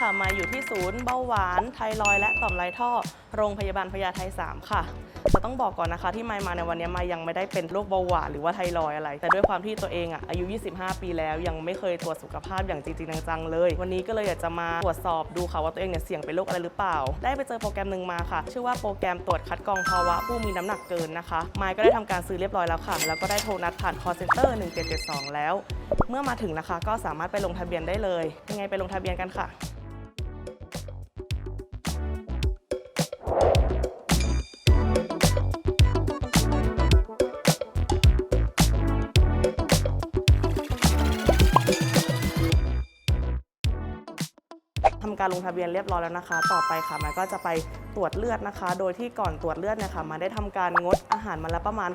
ค่ะ มาอยู่ที่ศูนย์เบาหวานไทรอยและต่อมไรท่อ โรงพยาบาลพญาไท3ค่ะจะต้องบอกก่อนนะคะที่มายมาในวันนี้มายยังไม่ได้เป็นโรคเบาหวานหรือว่าไทรอยอะไร แต่ด้วยความที่ตัวเองอะอายุ 25 ปีแล้ว ยังไม่เคยตรวจสุขภาพอย่างจริงจังๆเลย วันนี้ก็เลยอยากจะมาตรวจสอบดูค่ะว่าตัวเองเนี่ยเสี่ยงเป็นโรคอะไรหรือเปล่า ได้ไปเจอโปรแกรมหนึ่งมาค่ะ ชื่อว่าโปรแกรมตรวจคัดกรองภาวะผู้มีน้ำหนักเกินนะคะมายก็ได้ทำการซื้อเรียบร้อยแล้วค่ะ แล้วก็ได้โทรนัดผ่าน call center 1772 แล้ว เมื่อมาถึงนะคะ ก็สามารถไปลงทะเบียนได้เลยยังไงไปลงทะเบียนกันค่ะ การลงทะเบียนเรียบร้อยแล้วนะคะ ต่อไปค่ะมันก็จะไปตรวจเลือดนะคะ โดยที่ก่อนตรวจเลือดเนี่ยค่ะมาได้ทำการงดอาหารมาแล้วประมาณ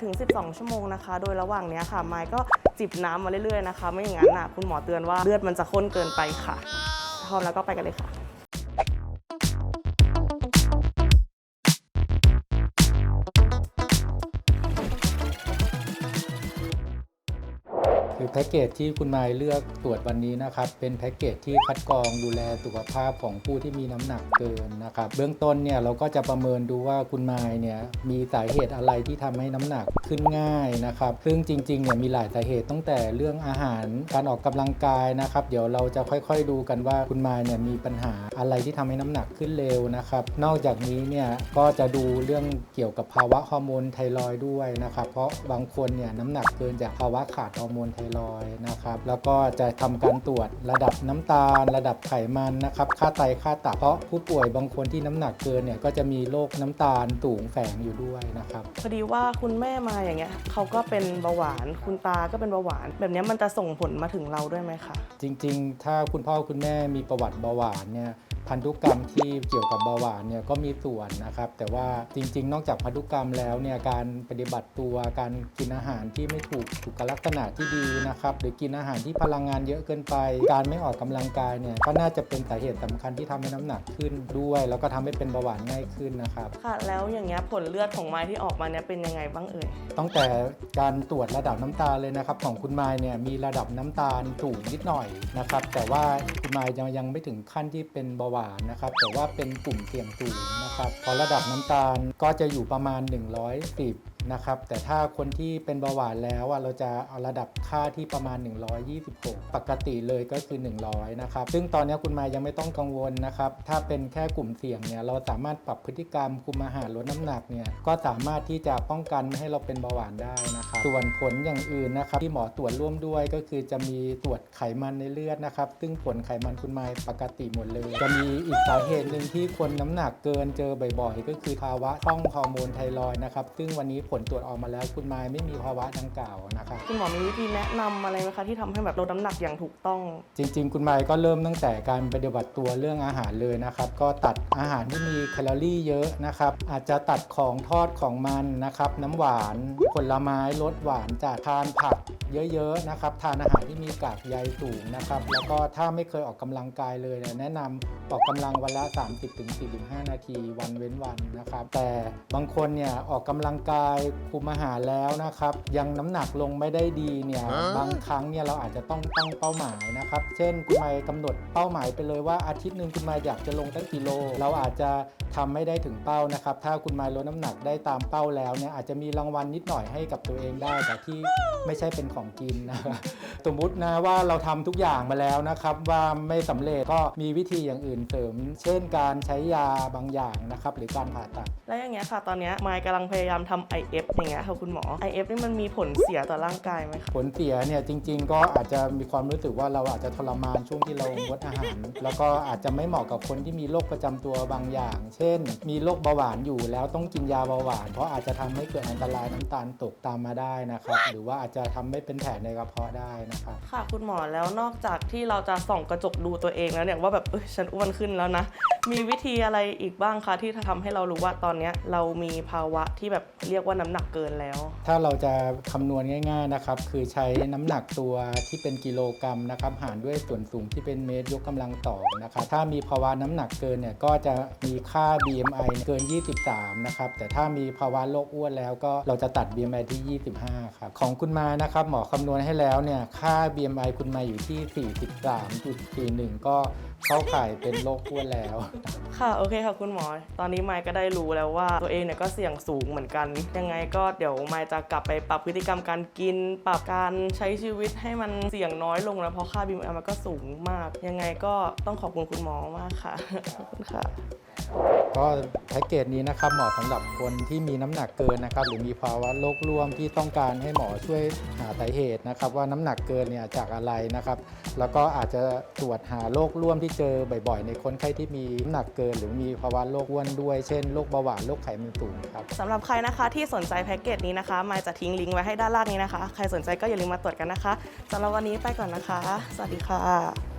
8-12 ชั่วโมงนะคะ โดยระหว่างเนี้ยค่ะไมายก็จิบน้ำมาเรื่อยๆนะคะ ไม่อย่างนั้นน่ะคุณหมอเตือนว่าเลือดมันจะข้นเกินไปค่ะพร้อมแล้วก็ไปกันเลยค่ะ คือแพ็กเกจที่คุณมายเลือกตรวจวันนี้นะครับ เป็นแพ็กเกจที่คัดกรองดูแลสุขภาพของผู้ที่มีน้ำหนักเกินนะครับ เบื้องต้นเนี่ยเราก็จะประเมินดูว่าคุณมายเนี่ยมีสาเหตุอะไรที่ทำให้น้ำหนักขึ้นง่ายนะครับ ซึ่งจริงๆเนี่ยมีหลายสาเหตุตั้งแต่เรื่องอาหารการออกกำลังกายนะครับ เดี๋ยวเราจะค่อยๆดูกันว่าคุณมายเนี่ยมีปัญหาอะไรที่ทำให้น้ำหนักขึ้นเร็วนะครับ นอกจากนี้เนี่ยก็จะดูเรื่องเกี่ยวกับภาวะฮอร์โมนไทรอยด์ด้วยนะครับ เพราะบางคนเนี่ยน้ำหนักเกินจากภาวะขาดฮอร์โมนไทรอยด์นะครับ แล้วก็จะทำการตรวจระดับน้ำตาล ระดับไขมันนะครับ ค่าไตค่าตับเพราะผู้ป่วยบางคนที่น้ำหนักเกินเนี่ยก็จะมีโรคน้ำตาลสูงแฝงอยู่ด้วยนะครับพอดีว่าคุณแม่มาอย่างเงี้ยเขาก็เป็นเบาหวาน คุณตาก็เป็นเบาหวาน แบบเนี้ยมันจะส่งผลมาถึงเราด้วยไหมคะจริง ๆ ถ้าคุณพ่อคุณแม่มีประวัติเบาหวานเนี่ย พันธุกรรมที่เกี่ยวกับเบาหวานเนี่ยก็มีส่วนนะครับ แต่ว่าจริง ๆ นอกจากพันธุกรรมแล้วเนี่ยการปฏิบัติตัวการกินอาหารที่ไม่ถูกสุขลักษณะที่ดีนะครับ หรือกินอาหารที่พลังงานเยอะเกินไป การไม่ออกกำลังกายเนี่ยก็น่าจะเป็นสาเหตุสำคัญที่ทำให้น้ำหนักขึ้นด้วย แล้วก็ทำให้เป็นเบาหวานง่ายขึ้นนะครับค่ะแล้วอย่างเงี้ยผลเลือดของไม้ที่ออกมาเนี่ยเป็นยังไงบ้างเอ่ยตั้งแต่การตรวจระดับน้ำตาลเลยนะครับของคุณมายเนี่ยมีระดับน้ำตาลสูงนิดหน่อยนะครับแต่ว่าคุณมายยังยังไม่ถึงขั้นที่เป็นเบาหวานนะครับ แต่ว่าเป็นกลุ่มเสี่ยงสูงนะครับ พอระดับน้ำตาลก็จะอยู่ประมาณ 110 นะครับ แต่ถ้าคนที่เป็นเบาหวานแล้วอะเราจะเอาระดับค่าที่ประมาณ 126 ปกติเลยก็คือ 100 นะครับ ซึ่งตอนนี้คุณมายังไม่ต้องกังวลนะครับ ถ้าเป็นแค่กลุ่มเสี่ยงเนี่ยเราสามารถปรับพฤติกรรมคุมอาหารลดน้ำหนักเนี่ยก็สามารถที่จะป้องกันไม่ให้เราเป็นเบาหวานได้นะครับ ส่วนผลอย่างอื่นนะครับ ที่หมอตรวจร่วมด้วยก็คือจะมีตรวจไขมันในเลือดนะครับ ซึ่งผลไขมันคุณมายปกติหมดเลย จะมีอีกสาเหตุหนึ่งที่คนน้ำหนักเกินเจอบ่อย ๆ ก็คือภาวะช่องฮอร์โมนไทรอยนะครับ ซึ่งวันนี้ผลตรวจออกมาแล้ว คุณมายไม่มีภาวะดังกล่าวนะครับคุณหมอมีวิธีแนะนำอะไรไหมคะที่ทำให้แบบลดน้ำหนักอย่างถูกต้อง จริง ๆ คุณไมค์ก็เริ่มตั้งแต่การปฏิบัติตัวเรื่องอาหารเลยนะครับ ก็ตัดอาหารที่มีแคลอรี่เยอะนะครับ อาจจะตัดของทอดของมันนะครับ น้ำหวานผลไม้ลดหวานจากทานผักเยอะๆนะครับ ทานอาหารที่มีกากใยสูงนะครับ แล้วก็ถ้าไม่เคยออกกำลังกายเลยเนี่ยแนะนำออกกำลังวันละ 30-45 นาทีวันเว้นวันนะครับ แต่บางคนเนี่ยออกกำลังกายคุมอาหารแล้วนะครับ ยังน้ำหนักลงไม่ได้ดีเนี่ยบางครั้งเนี่ยเราอาจจะต้องตั้งเป้าหมายนะครับ เช่นคุณไมค์กำหนดเป้าหมายไปเลยว่าอาทิตย์หนึ่งคุณไมค์อยากจะลงตั้งกิโล เราอาจจะทำไม่ได้ถึงเป้านะครับ ถ้าคุณไมค์ลดน้ำหนักได้ตามเป้าแล้วเนี่ยอาจจะมีรางวัลนิดหน่อยให้กับตัวเองได้ แต่ที่ไม่ใช่เป็นของกินนะครับสมมุตินะว่าเราทำทุกอย่างมาแล้วนะครับว่าไม่สำเร็จก็มีวิธีอย่างอื่นเสริม เช่นการใช้ยาบางอย่างนะครับหรือการผ่าตัด แล้วอย่างเงี้ยค่ะตอนเนี้ยไมค์กำลังพยายามทำ IF อย่างเงี้ยค่ะคุณหมอ IF นี่มันมีผลเสียต่อร่างกายไหมคะ ผลเสียเนี่ยจริง ๆ ก็อาจจะมีความรู้สึกว่าเราอาจจะทรมานช่วงที่เรางดอาหาร แล้วก็อาจจะไม่เหมาะกับคนที่มีโรคประจำตัวบางอย่าง เช่น มีโรคเบาหวานอยู่แล้วต้องกินยาเบาหวาน เพราะอาจจะทำให้เกิดอันตรายน้ำตาลตกตามมาได้นะครับ หรือว่าอาจจะทำให้เป็นแผลในกระเพาะได้นะครับ ค่ะคุณหมอแล้วนอกจากที่เราจะส่องกระจกดูตัวเองแล้วเนี่ยว่าแบบเอ้ยฉันอ้วนขึ้นแล้วนะ มีวิธีอะไรอีกบ้างคะที่ทำให้เรารู้ว่าตอนเนี้ยเรามีภาวะที่แบบเรียกว่าน้ำหนักเกินแล้ว ถ้าเราจะคำนวณง่าย ๆนะครับ คือใช้น้ำหนักตัวที่เป็นกิโลกรัมนะครับ หารด้วยส่วนสูงที่เป็นเมตรยกกำลังต่อนะครับ ถ้ามีภาวะน้ำหนักเกินเนี่ยก็จะมีค่า BMI เกิน 23 นะครับ แต่ถ้ามีภาวะโรคอ้วนแล้วก็เราจะตัด BMI ที่ 25 ครับ ของคุณมานะครับ หมอคำนวณให้แล้วเนี่ยค่า BMI คุณมาอยู่ที่ 43.41 ก็ เข้าข่ายเป็นโรคอ้วนแล้ว ค่ะโอเคค่ะคุณหมอ ตอนนี้ไมค์ก็ได้รู้แล้วว่าตัวเองเนี่ยก็เสี่ยงสูงเหมือนกัน ยังไงก็เดี๋ยวไมค์จะกลับไปปรับพฤติกรรมการกิน ปรับการใช้ชีวิตให้มันเสี่ยงน้อยลงนะเพราะค่า BMI มันก็สูงมาก ยังไงก็ต้องขอบคุณคุณหมอมากค่ะขอบคุณค่ะก็แพ็กเกจนี้นะครับเหมาะสำหรับคนที่มีน้ำหนักเกินนะครับ หรือมีภาวะโรคร่วมที่ต้องการให้หมอช่วยหาสาเหตุนะครับ ว่าน้ำหนักเกินเนี่ยจากอะไรนะครับ แล้วก็อาจจะตรวจหาโรคร่วมที่เจอบ่อยๆ ในคนไข้ที่มีน้ำหนักเกิน หรือมีภาวะโรคอ้วนด้วย เช่นโรคเบาหวานโรคไขมันสูงครับ สำหรับใครนะคะที่สนใจแพ็กเกจนี้นะคะมายจะทิ้งลิงก์ไว้ให้ด้านล่างนี้นะคะ ใครสนใจก็อย่าลืมมาตรวจกันนะคะสำหรับวันนี้ไปก่อนนะคะ สวัสดีค่ะ